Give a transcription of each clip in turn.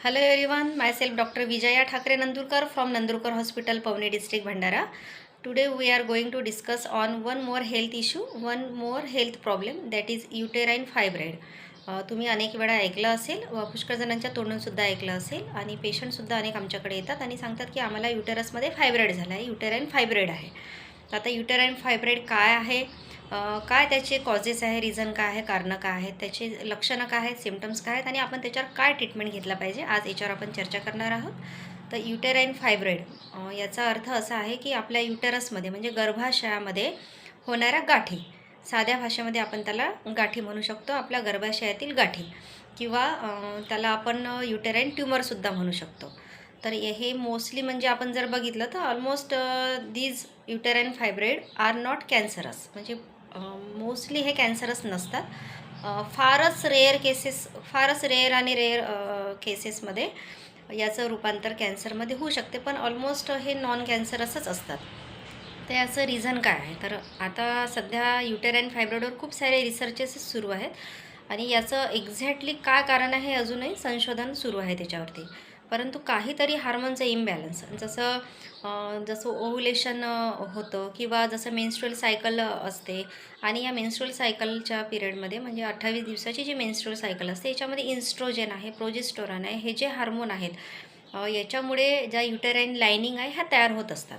Hello everyone my self doctor Vijaya Thakare Nandurkar from Nandurkar hospital Pavani district Bhandara today we are going to discuss on one more health issue one more health problem that is uterine fibroid तुम्ही अनेक वेळा ऐकलं असेल व पुष्कळजणांच्या तोंडूनसुद्धा ऐकलं असेल आणि पेशंटसुद्धा अनेक आमच्याकडे येतात आणि सांगतात की आम्हाला युटेरसमध्ये फायब्रॉइड झाला आहे युटेराईन फायब्रॉइड आहे आता युटेराईन फायब्रॉइड काय आहे? काय त्याचे कॉजेस आहे रिझन काय आहे कारणं काय आहेत त्याचे लक्षणं काय आहेत सिमटम्स काय आहेत आणि आपण त्याच्यावर काय ट्रीटमेंट घेतला पाहिजे आज याच्यावर आपण चर्चा करणार आहोत. तर युटेराईन फायब्रॉईड याचा अर्थ असा आहे की आपल्या युटेरसमध्ये म्हणजे गर्भाशयामध्ये होणाऱ्या गाठी साध्या भाषेमध्ये आपण त्याला गाठी म्हणू शकतो आपल्या गर्भाशयातील गाठी किंवा त्याला आपण युटेराईन ट्युमरसुद्धा म्हणू शकतो. तर हे- मोस्टली म्हणजे आपण जर बघितलं तर almost these uterine fibroid are not cancerous म्हणजे मोस्टली हे कॅन्सरच नसतात. फारच रेअर केसेस फारच रेअर आणि रेअर केसेसमध्ये याचं रूपांतर कॅन्सरमध्ये होऊ शकते पण ऑलमोस्ट हे नॉन कॅन्सरसच असतात. तर याचं रिझन काय आहे? तर आता सध्या युटेराईन फायब्रॉईडवर खूप सारे रिसर्चेस सुरू आहेत आणि याचं एक्झॅक्टली काय कारण आहे अजूनही संशोधन सुरू आहे त्याच्यावरती. परंतु काहीतरी हार्मोनचं इम्बॅलन्स जसं जसं ओव्हुलेशन होतं किंवा जसं मेन्स्ट्रुअल सायकल असते आणि या मेन्स्ट्रुअल सायकलच्या पिरियडमध्ये म्हणजे अठ्ठावीस दिवसाची जी मेन्स्ट्रुअल सायकल असते याच्यामध्ये इन्स्ट्रोजेन आहे प्रोजेस्टोरॉन आहे हे जे हार्मोन आहेत याच्यामुळे ज्या युटेराईन लायनिंग आहे ह्या तयार होत असतात.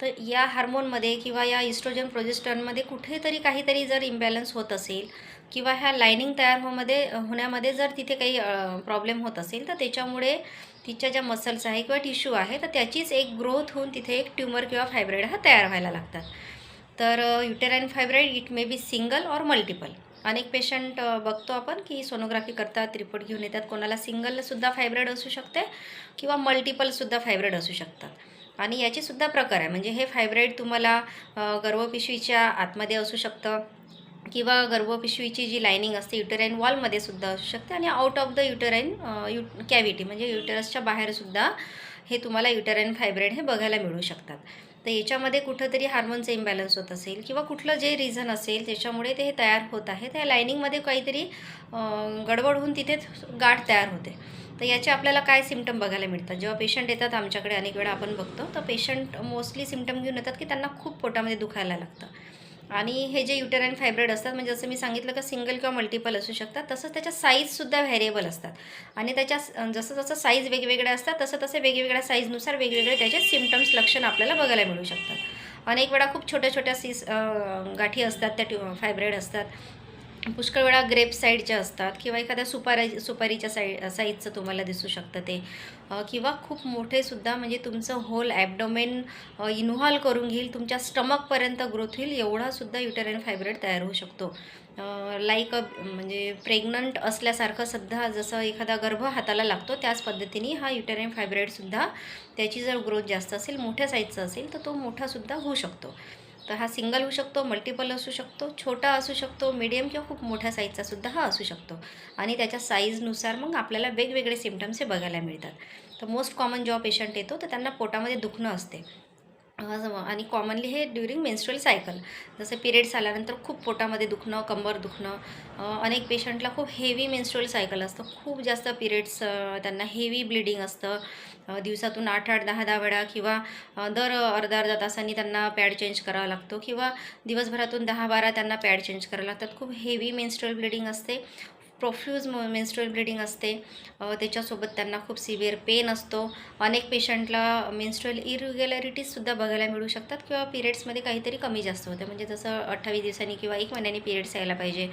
तर या हार्मोनमध्ये किंवा या इस्ट्रोजन प्रोजेस्टॉनमध्ये कुठेतरी काहीतरी जर इम्बॅलन्स होत असेल किंवा ह्या लायनिंग तयार होमध्ये होण्यामध्ये जर तिथे काही प्रॉब्लेम होत असेल तर त्याच्यामुळे तिच्या ज्या मसल्स आहे किंवा टिश्यू आहे तर त्याचीच एक ग्रोथ होऊन तिथे एक ट्युमर किंवा फायब्रॉईड हा तयार व्हायला लागतात. तर uterine fibroid it may be single or multiple अनेक पेशंट बघतो आपण की सोनोग्राफी करतात रिपोर्ट घेऊन येतात. कोणाला सिंगलसुद्धा फायब्रॉईड असू शकते किंवा मल्टिपलसुद्धा फायब्रॉईड असू शकतात. आणि याचेसुद्धा प्रकार आहे. म्हणजे हे फायब्रॉईड तुम्हाला गर्भपिशवीच्या आतमध्ये असू शकतं. किंवा गर्भपिशवीची जी लायनिंग असते युटेराईन वॉलमध्ये सुद्धा असू शकते आणि आउट ऑफ द युटेराईन यु कॅव्हिटी म्हणजे युटेरसच्या बाहेरसुद्धा हे तुम्हाला युटेराईन फायब्रेड हे बघायला मिळू शकतात. तर याच्यामध्ये कुठंतरी हार्मोनचं इम्बॅलन्स होत असेल किंवा कुठलं जे रिझन असेल त्याच्यामुळे ते हे तयार होत आहे. त्या लायनिंगमध्ये काहीतरी गडबड होऊन तिथेच गाठ तयार होते. तर याचे आपल्याला काय सिमटम बघायला मिळतात? जेव्हा पेशंट येतात आमच्याकडे अनेक वेळा आपण बघतो तर पेशंट मोस्टली सिमटम घेऊन येतात की त्यांना खूप पोटामध्ये दुखायला लागतं. आणि हे जे युटेराईन फायब्रॉईड असतात म्हणजे जसं मी सांगितलं का सिंगल किंवा मल्टिपल असू शकतात तसंच त्याच्या साईजसुद्धा व्हेरिएबल असतात. आणि त्याच्या जसं जसं साईज वेगवेगळ्या असतात तसं तसे वेगवेगळ्या साईजनुसार वेगवेगळे त्याचे सिमटम्स लक्षण आपल्याला बघायला मिळू शकतात. अनेक वेळा खूप छोट्या छोट्या सीस गाठी असतात त्या ट्यू फायब्रॉईड असतात. पुष्कळ वेळा ग्रेप साईडच्या असतात किंवा एखाद्या सुपारी सुपारीच्या साई साईजचं तुम्हाला दिसू शकतं ते. किंवा खूप मोठेसुद्धा म्हणजे तुमचं होल ॲबडोमेन इन्व्हॉल्व करून घेईल तुमच्या स्टमकपर्यंत ग्रोथ होईल एवढासुद्धा युटेरियन फायब्रेड तयार होऊ शकतो. लाईक अ म्हणजे प्रेग्नंट असल्यासारखं सुद्धा जसं एखादा गर्भ हाताला लागतो त्याच पद्धतीने हा युटेरियन फायब्रेडसुद्धा त्याची जर ग्रोथ जास्त असेल मोठ्या साईजचा असेल तर तो मोठासुद्धा होऊ शकतो. तर हा सिंगल होऊ शकतो मल्टिपल असू शकतो छोटा असू शकतो मीडियम किंवा खूप मोठ्या साईजचा सुद्धा हा असू शकतो. आणि त्याच्या साईजनुसार मग आपल्याला वेगवेगळे सिमटम्स हे बघायला मिळतात. तर मोस्ट कॉमन जेव्हा पेशंट येतो तर त्यांना पोटामध्ये दुखणं असते. आणि कॉमनली हे ड्युरिंग मेन्स्ट्रुअल सायकल जसं पिरियड्स आल्यानंतर खूप पोटामध्ये दुखणं कंबर दुखणं अनेक पेशंटला खूप हेवी मेन्स्ट्रुअल सायकल असतं. खूप जास्त पिरियड्स त्यांना हेवी ब्लिडिंग असतं. दिवसातून आठ आठ दहा दहा वेळा किंवा दर अर्धा अर्धा तासांनी त्यांना पॅड चेंज करावा लागतो किंवा दिवसभरातून दहा बारा त्यांना पॅड चेंज करावं लागतात. खूप हेवी मेन्स्ट्रल ब्लिडिंग असते. प्रोफ्यूज मेन्स्ट्रुअल ब्लिडिंग असते. त्याच्यासोबत त्यांना खूप सिव्हिअर पेन असतो. अनेक पेशंटला मेन्स्ट्रुअल इरेग्युलॅरिटीजसुद्धा बघायला मिळू शकतात किंवा पिरियड्समध्ये काहीतरी कमी जास्त होतं. म्हणजे जसं अठ्ठावीस दिवसांनी किंवा एक महिन्यानी पिरियड्स यायला पाहिजे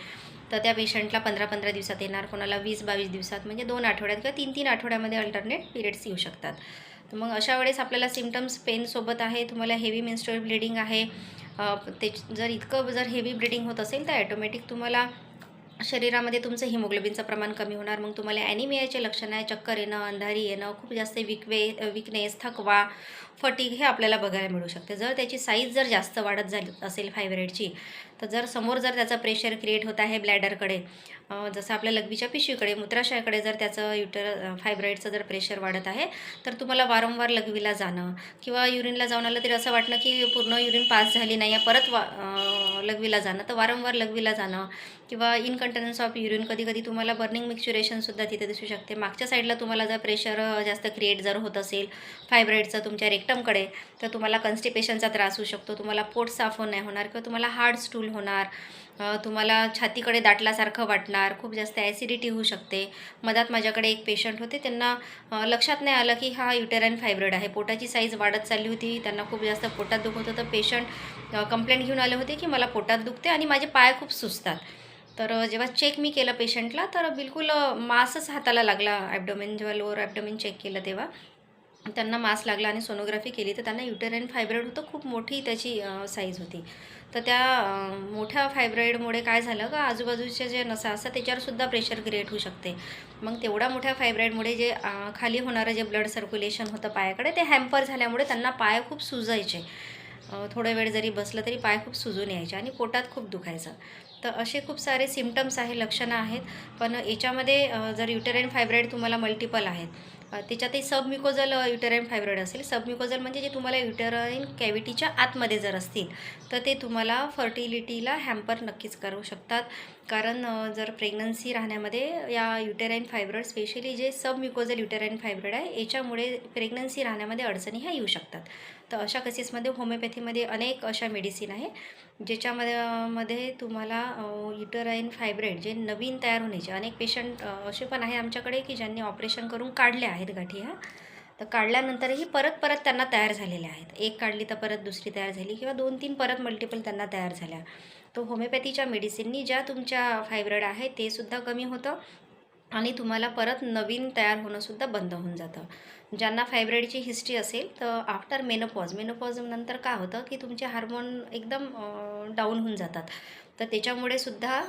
तर त्या पेशंटला पंधरा पंधरा दिवसात येणार कोणाला वीस बावीस दिवसात म्हणजे दोन आठवड्यात किंवा तीन तीन आठवड्यामध्ये अल्टरनेट पिरियड्स येऊ शकतात. तर मग अशा वेळेस आपल्याला सिमटम्स पेनसोबत आहे तुम्हाला हेवी मेन्स्ट्रुअल ब्लिडिंग आहे. ते जर इतकं जर हेवी ब्लिडिंग होत असेल तर ॲटोमॅटिक तुम्हाला शरीरामध्ये तुमचं हिमोग्लोबिनचं प्रमाण कमी होणार मग तुम्हाला ॲनिमियाचे लक्षण आहे चक्कर येणं अंधारी येणं खूप जास्त विकवे विकनेस थकवा फटीग हे आपल्याला बघायला मिळू शकते. जर त्याची साईज जर जास्त वाढत झाली असेल फायब्रेडची तर जर समोर जर त्याचा प्रेशर क्रिएट होत आहे ब्लॅडरकडे जसं आपल्या लघवीच्या पिशवीकडे मूत्राशयाकडे जर त्याचं युटर फायब्रॉईडचं जर प्रेशर वाढत आहे तर तुम्हाला वारंवार लघवीला जाणं किंवा युरिनला जाऊन आलं तरी असं वाटणं की पूर्ण युरिन पास झाली नाही आहे परत वा लघवीला जाणं. तर वारंवार लघवीला जाणं किंवा इनकंटेनन्स ऑफ युरिन कधी कधी तुम्हाला बर्निंग मिक्च्युरेशनसुद्धा तिथे दिसू शकते. मागच्या साईडला तुम्हाला जर प्रेशर जास्त क्रिएट जर होत असेल फायब्रॉईडचं तुमच्या रेक्टमकडे तर तुम्हाला कन्स्टिपेशनचा त्रास होऊ शकतो तुम्हाला पोट साफ नाही होणार किंवा तुम्हाला हार्ड स्टूल होणार. तुम्हाला छातीकडे दाटल्यासारखं वाटणार खूप जास्त ॲसिडिटी होऊ शकते. मधात माझ्याकडे एक पेशंट होते त्यांना लक्षात नाही आलं की हा युटेराईन फायब्रॉइड आहे. पोटाची साईज वाढत चालली होती त्यांना खूप जास्त पोटात दुखत होतं. पेशंट कंप्लेंट घेऊन आले होते की मला पोटात दुखते आणि माझे पाय खूप सुचतात तर जेव्हा चेक मी केलं पेशंटला तर बिलकुल मासच हाताला लागला. ॲबडोमेन जेव्हा लोअर ॲबडोमेन चेक केलं तेव्हा त्यांना मास लागला आणि सोनोग्राफी केली. तर त्यांना युटेराईन फायब्रॉइड होतं खूप मोठी त्याची साईज होती. तर त्या मोठ्या फायब्रॉईडमुळे काय झालं का आजूबाजूचे जे नसा असतात त्याच्यावरसुद्धा प्रेशर क्रिएट होऊ शकते. मग तेवढ्या मोठ्या फायब्रॉईडमुळे जे खाली होणारं जे ब्लड सर्क्युलेशन होतं पायाकडे ते हॅम्पर झाल्यामुळे त्यांना पाय खूप सुजायचे. अ, थोडा वेळ जरी बसलं तरी पाय खूप सुजून यायचे आणि पोटात खूप दुखायचं. तर असे खूप सारे सिमटम्स आहे लक्षणं आहेत. पण याच्यामध्ये जर युटेराईन फायब्रॉईड तुम्हाला मल्टिपल आहेत त्याच्यातही सबम्युकोजल युटेराईन फायब्रॉईड असेल. सबम्युकोजल म्हणजे जे तुम्हाला युटेराईन कॅव्हिटीच्या आतमध्ये जर असतील तर ते तुम्हाला फर्टिलिटीला हॅम्पर नक्कीच करू शकतात. कारण जर प्रेग्नन्सी राहण्यामध्ये या युटेराईन फायब्रॉईड स्पेशली जे सबम्युकोजल युटेराईन फायब्रॉईड आहे याच्यामुळे प्रेग्नन्सी राहण्यामध्ये अडचणी ह्या येऊ शकतात. तर अशा केसेसमध्ये होमिओपॅथीमध्ये अनेक अशा मेडिसिन आहे ज्याच्यामध्ये मध्ये तुम्हाला युटराईन फायब्रेड जे नवीन तयार होण्याचे अनेक पेशंट असे पण आहे आमच्याकडे की ज्यांनी ऑपरेशन करून काढल्या आहेत गाठी ह्या तर काढल्यानंतरही परत परत त्यांना तयार झालेल्या आहेत. एक काढली तर परत दुसरी तयार झाली किंवा दोन तीन परत मल्टिपल त्यांना तयार झाल्या. तो होमिओपॅथीच्या मेडिसिननी ज्या तुमच्या फायब्रॉईड आहे ते सुद्धा कमी होतं. आणि तुम्हाला परत नवीन तयार होणंसुद्धा बंद होऊन जातं. ज्यांना फायब्रॉईडची हिस्ट्री असेल तर आफ्टर मेनोपॉज मेनोपॉज नंतर काय होतं की तुमचे हार्मोन एकदम डाऊन होऊन जातात. तर त्याच्यामुळे सुद्धा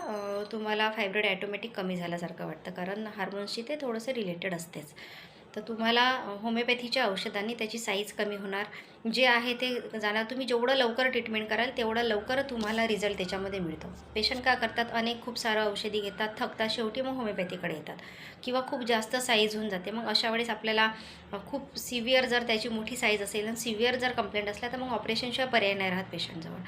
तुम्हाला फायब्रॉईड ॲटोमॅटिक कमी झाल्यासारखं वाटतं कारण हार्मोन्सशी ते थोडंसं रिलेटेड असतेच. तर तुम्हाला होमिओपॅथीच्या औषधांनी त्याची साईज कमी होणार. जे आहे ते जाणार तुम्ही जेवढं लवकर ट्रीटमेंट कराल तेवढं लवकर तुम्हाला रिझल्ट त्याच्यामध्ये मिळतो. पेशंट का करतात? अनेक खूप सारं औषधी घेतात. थकतात. शेवटी मग होमिओपॅथीकडे येतात. किंवा खूप जास्त साईज होऊन जाते. मग अशा वेळेस आपल्याला खूप सिव्हिअर जर त्याची मोठी साईज असेल आणि सिव्हिअर जर कंप्लेंट असल्या तर मग ऑपरेशनशिवाय पर्याय नाही राहत पेशंटजवळ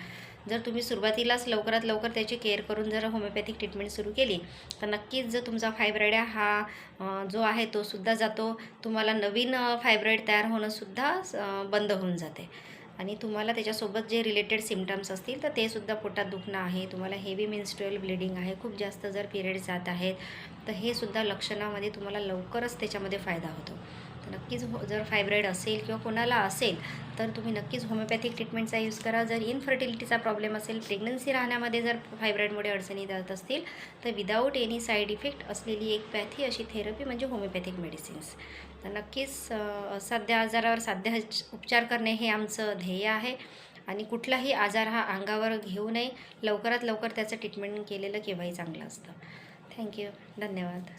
जर तुम्ही सुरुवातीलाच लवकरात लवकर त्याची केअर करून जर होमिओपॅथिक ट्रीटमेंट सुरू केली तर नक्कीच जर तुमचा फायब्रॉइड हा जो आहे तो सुद्धा जातो. तुम्हाला नवीन फायब्रॉइड तयार होणंसुद्धा बंद होऊन जाते. आणि तुम्हाला त्याच्यासोबत जे रिलेटेड सिमटम्स असतील तर ते सुद्धा पोटात दुखणं आहे तुम्हाला हेवी मेन्स्ट्रुअल ब्लिडिंग आहे खूप जास्त जर पिरियड जात आहेत तर हे सुद्धा लक्षणामध्ये तुम्हाला लवकरच त्याच्यामध्ये फायदा होतो. नक्कीच हो जर फायब्रॉईड असेल किंवा कोणाला असेल तर तुम्ही नक्कीच होमिओपॅथिक ट्रीटमेंटचा यूज करा. जर इनफर्टिलिटीचा प्रॉब्लेम असेल प्रेग्नन्सी राहण्यामध्ये जर फायब्रॉईडमुळे अडचणी जात असतील तर विदाऊट एनी साईड इफेक्ट असलेली एक पॅथी अशी थेरपी म्हणजे होमिओपॅथिक मेडिसिन्स तर नक्कीच अ, साध्या आजारावर साध्य उपचार करणे हे आमचं ध्येय आहे. आणि कुठलाही आजार हा अंगावर घेऊ नये. लवकरात लवकर त्याचं ट्रीटमेंट केलेलं केव्हाही चांगलं असतं. थँक्यू धन्यवाद.